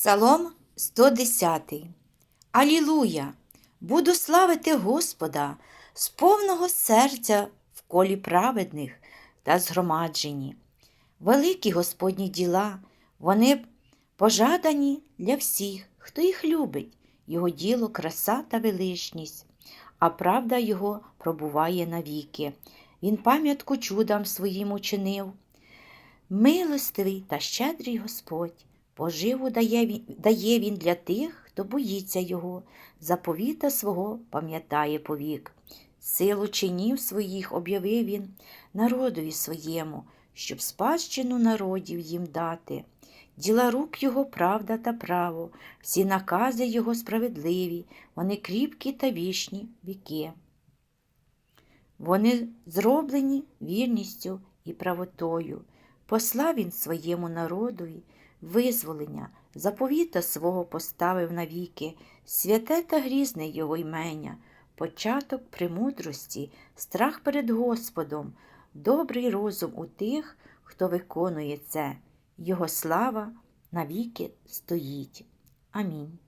Псалом 110. Алілуя! Буду славити Господа з повного серця в колі праведних та згромаджені. Великі Господні діла, вони пожадані для всіх, хто їх любить, його діло краса та величність, а правда його пробуває навіки. Він пам'ятку чудам своїм учинив. Милостивий та щедрий Господь, поживу дає дає він для тих, хто боїться Його, заповіта свого пам'ятає повік. Силу чинів своїх об'явив він народові своєму, щоб спадщину народів їм дати. Діла рук його правда та право, всі накази його справедливі, вони кріпкі та вічні віки. Вони зроблені вірністю і правотою. Послав він своєму народові визволення, заповіта свого поставив навіки, святе та грізне його ймення, початок премудрості, страх перед Господом, добрий розум у тих, хто виконує це, Його слава навіки стоїть. Амінь.